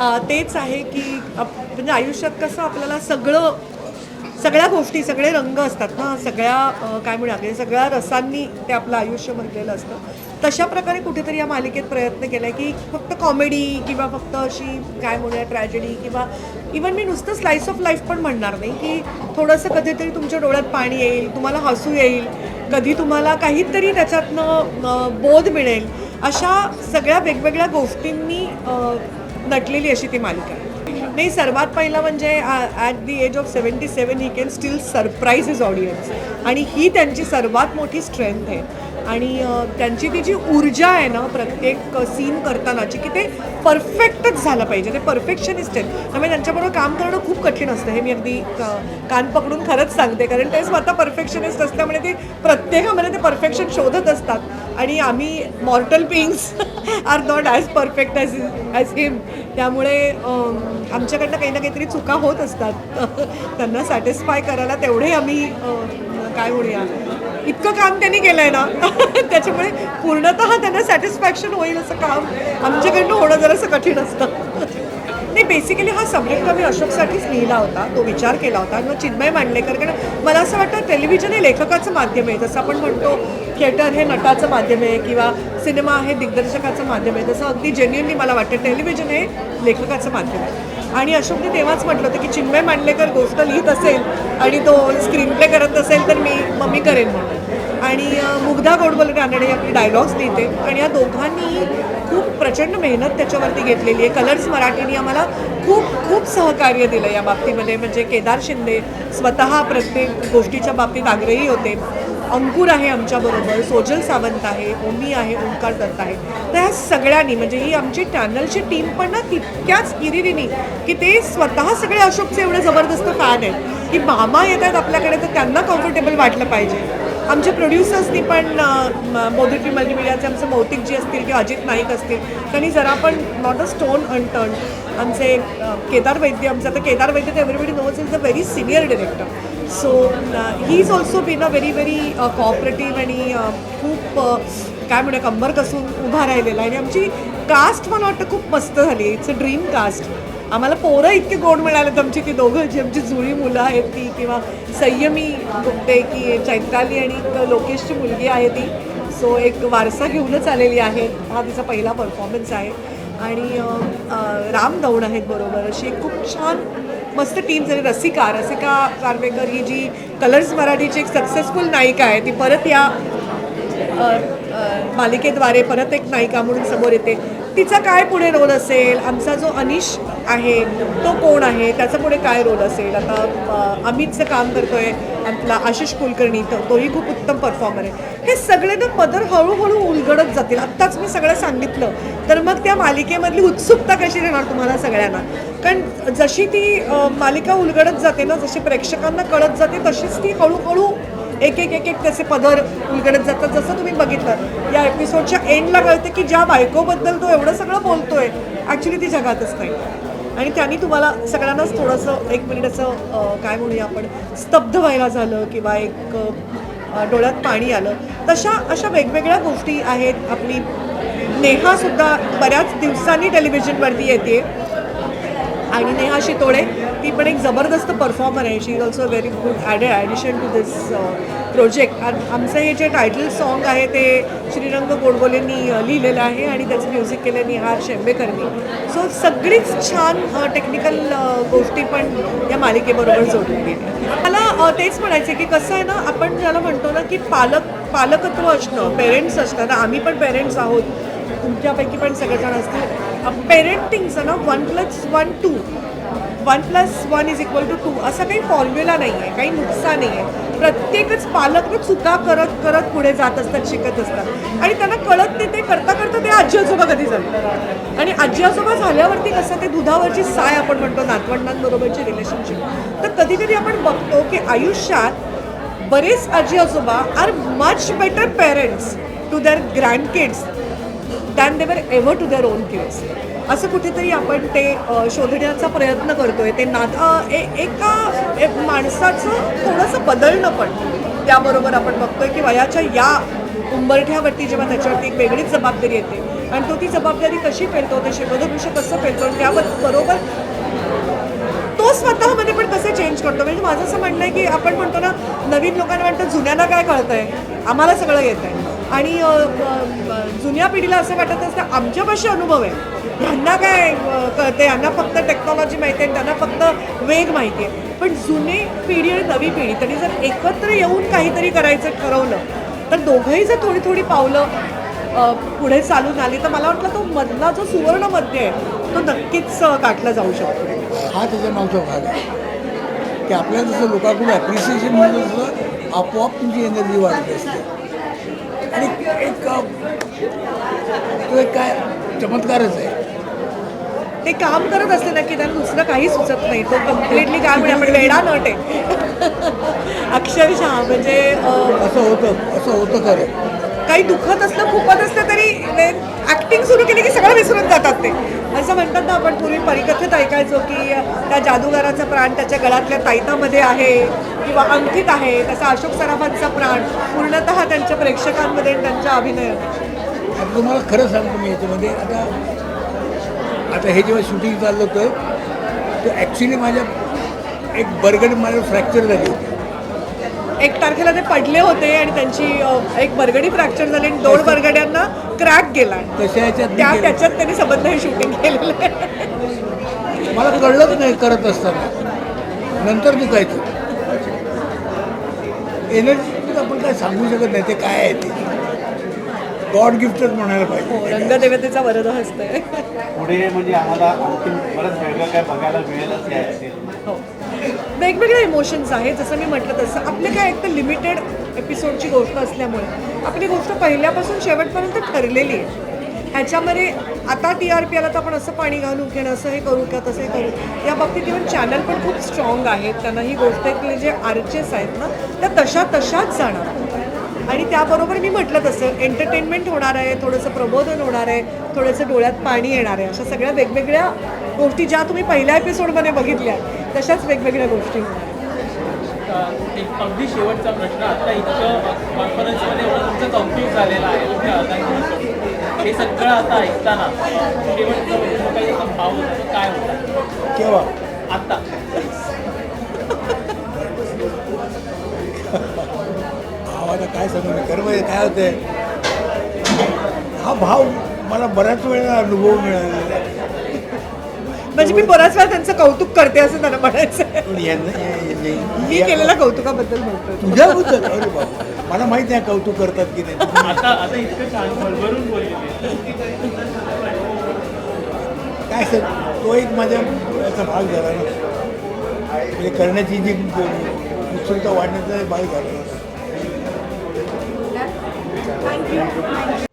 तेच आहे की आप- म्हणजे आयुष्यात कसं आपल्याला सगळं सगळ्या गोष्टी सगळे रंग असतात ना सगळ्या काय म्हणूया म्हणजे सगळ्या रसांनी ते आपलं आयुष्य भरलेलं असतं. तशा प्रकारे कुठेतरी या मालिकेत प्रयत्न केला की फक्त कॉमेडी किंवा फक्त अशी काय म्हणूया ट्रॅजेडी किंवा इवन मी नुसतं स्लाईस ऑफ लाईफ पण म्हणणार नाही की थोडंसं कधीतरी तुमच्या डोळ्यात पाणी येईल तुम्हाला हसू येईल कधी तुम्हाला काहीतरी त्याच्यातनं बोध मिळेल. अशा सगळ्या वेगवेगळ्या गोष्टींनी नटलेली अशी ती मालिका आहे. नाही सर्वात पहिलं म्हणजे at the age of seventy seven he can still surprise his audience आणि ही त्यांची सर्वात मोठी स्ट्रेंथ आहे. आणि त्यांची ती जी ऊर्जा आहे ना प्रत्येक सीन करतानाची की ते परफेक्टच झालं पाहिजे. ते परफेक्शनिस्ट आहेत. त्यामुळे त्यांच्याबरोबर काम करणं खूप कठीण असतं. हे मी अगदी कान पकडून खरंच सांगते. कारण ते स्वतः परफेक्शनिस्ट असल्यामुळे ते प्रत्येकामध्ये ते परफेक्शन शोधत असतात. आणि आम्ही mortal beings are not as perfect as as him त्यामुळे आमच्याकडनं काही ना काहीतरी चुका होत असतात. त्यांना सॅटिस्फाय करायला तेवढे आम्ही काय म्हणूया इतकं काम त्यांनी केलं आहे ना त्याच्यामुळे पूर्णतः त्यांना सॅटिस्फॅक्शन होईल असं काम आमच्याकडनं होणं जरासं कठीण असतं. नाही बेसिकली हा सब्जेक्ट आम्ही अशोकसाठीच लिहिला होता तो विचार केला होता आणि मग चिन्मय मांडलेकर कारण मला असं वाटतं टेलिव्हिजन हे लेखकाचं माध्यम आहे. जसं आपण म्हणतो थिएटर हे नटाचं माध्यम आहे किंवा सिनेमा हे दिग्दर्शकाचं माध्यम आहे. तसं अगदी जेन्युअनली मला वाटतं टेलिव्हिजन हे लेखकाचं माध्यम आहे. आणि अशोकने तेव्हाच म्हटलं होतं की चिन्मय मांडलेकर गोष्ट लिहित असेल आणि तो स्क्रीन प्ले करत असेल तर मी मम्मी करेन म्हणून. आणि मुग्धा गोडबोल रानडे आपली डायलॉग्स लिहिते. आणि या दोघांनी खूप प्रचंड मेहनत त्याच्यावरती घेतलेली आहे. कलर्स मराठीने आम्हाला खूप खूप सहकार्य दिलं या बाबतीमध्ये. म्हणजे केदार शिंदे स्वतः प्रत्येक गोष्टीच्या बाबतीत आग्रही होते. अंकुर आहे आमच्याबरोबर सोजल सावंत आहे ओमी आहे ओंकार दत्त आहे. तर ह्या सगळ्यांनी म्हणजे ही आमची चॅनलची टीम पण ना तितक्याच हिरिरीनी की ते स्वतः सगळे अशोकचे एवढे जबरदस्त फॅन आहेत की मामा येत आहेत आपल्याकडे तर त्यांना कम्फर्टेबल वाटलं पाहिजे. आमच्या प्रोड्युसर्सनी पण मोदिट्री मल्टीमिडियाचे आमचे मौतिक जी असतील किंवा अजित नाईक असतील त्यांनी जरा पण नॉट अ स्टोन अनटर्न आमचे केदार वैद्य आमचं आता केदार वैद्य तर everybody knows is a very senior director so he is also been a very very cooperative आणि खूप uh, काय म्हणूया कंबर कसून उभा राहिलेला आहे. आणि आमची कास्ट मला वाटतं खूप मस्त झाली इट्स अ ड्रीम कास्ट आम्हाला पोरं इतके गोड मिळाले आमची ती दोघं जी आमची जुळी मुलं आहेत ती किंवा संयमी गुप्ते की चैताली आणि लोकेशची मुलगी आहे ती. सो एक वारसा घेऊनच आलेली आहे. हा तिचा पहिला परफॉर्मन्स आहे. आणि राम दौड आहेत बरोबर. अशी एक खूप छान मस्त टीम झाली. रसिका रसिका कारवेकर ही जी कलर्स मराठीची एक सक्सेसफुल नायिका आहे ती परत या मालिकेद्वारे परत एक नायिका म्हणून समोर येते. तिचा काय पुढे रोल असेल? आमचा जो अनिश आहे तो कोण आहे? त्याचा पुढे काय रोल असेल? आता अमितचं काम करतोय आपला आशिष कुलकर्णी तो तोही खूप उत्तम परफॉर्मर आहे. हे सगळे ना पदर हळूहळू उलगडत जातील. आत्ताच मी सगळं सांगितलं. तर मग त्या मालिकेमधली उत्सुकता कशी राहणार तुम्हाला सगळ्यांना? कारण जशी ती मालिका उलगडत जाते ना जशी प्रेक्षकांना कळत जाते तशीच ती हळूहळू एक एक एक एक त्याचे पदर उलगडत जातात. जसं तुम्ही बघितलं या एपिसोडच्या एंडला कळते की ज्या बायकोबद्दल तो एवढं सगळं बोलतोय ॲक्च्युली ती जगातच नाही. आणि त्यांनी तुम्हाला सगळ्यांनाच थोडंसं एक मिनिट असं काय म्हणूया आपण स्तब्ध व्हायला झालं किंवा एक डोळ्यात पाणी आलं. तशा अशा वेगवेगळ्या गोष्टी आहेत. आपली नेहासुद्धा बऱ्याच दिवसांनी टेलिव्हिजनवरती येते आणि नेहा शितोळे ती पण एक जबरदस्त परफॉर्मर आहे. She is also very good added addition to this project आणि आमचं हे जे टायटल सॉन्ग आहे ते श्रीरंग गोडबोलेंनी uh, लिहिलेलं आहे आणि त्याचं म्युझिक केलं निहार शेंबेकरनी. सो सगळीच छान uh, टेक्निकल uh, गोष्टी पण या मालिकेबरोबर जोडून गेल्या मला तेच म्हणायचं की कसं आहे ना आपण ज्याला म्हणतो ना की पालक पालकत्व असणं पेरेंट्स असणं ना आम्ही पण पेरेंट्स आहोत. तुमच्यापैकी पण सगळेजण असतील. पेरेंटिंगचं ना one plus one two one plus one is equal to two असा काही फॉर्म्युला नाही आहे काही नुकसान नाही आहे प्रत्येकच पालक ना चुका करत करत पुढे जात असतात शिकत असतात. आणि त्यांना कळत नाही ते करता करता ते आजी आजोबा कधी झालं? आणि आजी आजोबा झाल्यावरती कसं ते दुधावरची साय आपण म्हणतो नातवंडांबरोबरची रिलेशनशिप तर कधी कधी आपण बघतो की आयुष्यात बरेच आजी आजोबा are much better parents to their grandkids than they were ever to their own kids असं कुठेतरी आपण ते शोधण्याचा प्रयत्न करतोय. ते नात ए- एका एक माणसाचं थोडंसं बदलणं पण. त्याबरोबर आपण बघतोय की वयाच्या या उंबरठ्यावरती जेव्हा त्याच्यावरती एक वेगळीच जबाबदारी येते. आणि तो ती जबाबदारी कशी पेलतो ते शिवधनुष्य कसं पेलतो आणि त्याबरोबर तो स्वतःमध्ये पण कसं चेंज करतो? म्हणजे माझं असं म्हणणं आहे की आपण म्हणतो ना नवीन लोकांना वाटतं जुन्यांना काय कळतंय? आम्हाला सगळं येत आहे आणि जुन्या पिढीला असं वाटत असतं आमच्यापाशी अनुभव आहे. ह्यांना काय कळते यांना फक्त टेक्नॉलॉजी माहिती आहे त्यांना फक्त वेग माहिती आहे. पण जुनी पिढी आणि नवी पिढी त्यांनी जर एकत्र येऊन काहीतरी करायचं ठरवलं तर दोघंही जर थोडी थोडी पावलं पुढे चालून आली तर मला वाटलं तो मधला जो सुवर्ण मध्य आहे तो नक्कीच गाठला जाऊ शकतो. हा त्याच्या मागचा भाग आहे. की आपल्याला जसं लोकांकडून ॲप्रिसिएशन मिळतं तसं आपोआप तुमची एनर्जी वाढत असते. एक तो एक काय चमत्कारच आहे. ते काम करत असते ना की त्यांना दुसरं काही सुचत नाही. तो कम्प्लिटली काय म्हणजे आपण वेडा नट आहे. अक्षरशः म्हणजे असं होतं असं होतं खरं. काही दुखत असलं खूपच असलं तरी ऍक्टिंग सुरू केली की सगळं विसरून जातात ते. म्हणतात ना आपण पूर्वी परिकथेत ऐकायचो की त्या जादूगाराचा प्राण त्याच्या गळ्यातल्या ताईतामध्ये आहे किंवा अंकित आहे तसा अशोक सराफांचा प्राण पूर्णतः त्यांच्या प्रेक्षकांमध्ये त्यांच्या अभिनयात. तुम्हाला खरं सांगतो मी याच्यामध्ये. आता आता हे जेव्हा शूटिंग चाललं होतं तर ॲक्च्युली माझ्या एक बर्गड माझ्या फ्रॅक्चर झाली होती. एक तारखेला ते पडले होते आणि त्यांची एक बरगडी फ्रॅक्चर झाली आणि दोन बरगड्यांना क्रॅक गेला. तशा ह्याच्यात मी त्या केलं. त्याच्यात त्यांनी संबंध हे शूटिंग केलेलं आहे. मला कळलंच नाही करत असताना. नंतर दुखायचं एनर्जी आपण काय सांगू शकत नाही ते काय आहे ते? गॉड गिफ्टच म्हणायला हो, पाहिजे रंगदेवतेचा वरद हसतंय पुढे म्हणजे आम्हाला आणखी बरंच वेगळं काय बघायला मिळेलच काय हो. वेगवेगळे इमोशन्स आहेत. जसं मी म्हटलं तसं आपले काय एक तर लिमिटेड एपिसोडची गोष्ट असल्यामुळे. आपली गोष्ट पहिल्यापासून शेवटपर्यंत ठरलेली आहे. ह्याच्यामध्ये आता टी आर पी आला तर आपण असं पाणी घालू की असं हे करू का तसं हे करू या बाबतीत इव्हन चॅनल पण खूप स्ट्रॉंग आहेत. त्यांना ही गोष्टीतले म्हणजे जे आर्चेस आहेत ना त्या तशा तशाच जाणार. आणि त्याबरोबर मी म्हटलं तसं एंटरटेनमेंट होणार आहे थोडंसं प्रबोधन होणार आहे थोडंसं डोळ्यात पाणी येणार आहे. अशा सगळ्या वेगवेगळ्या गोष्टी ज्या तुम्ही पहिल्या एपिसोडमध्ये बघितल्या तशाच वेगवेगळ्या गोष्टी होणार आहेत. एक अगदी शेवटचा प्रश्न आता इतकं कॉन्फरन्समध्ये एवढं तुमचं कौतुक झालेलं आहे अदांचं हे सगळं आता ऐकताना शेवटचं म्हणजे काही भाव होता तो काय होता? केव्हा? आत्ता भाव आता काय सांगू मी? खरं म्हणजे काय होतंय? हा भाव मला बऱ्याच वेळेला अनुभव मिळालेला आहे. म्हणजे मी बराच वेळा त्यांचं कौतुक करते असं त्यांना म्हणायचं. मी केलेल्या कौतुकाबद्दल बोलतोय. तुझ्याबद्दल अरे बाबा. मला माहीत नाही कौतुक करतात की नाही. आता आता इतकं छान भरभरून बोललेली काय सर? तो एक माझ्या याचा भाग झाला ना. म्हणजे करण्याची जी उत्सुकता वाढण्याचा भाग झाला थँक्यू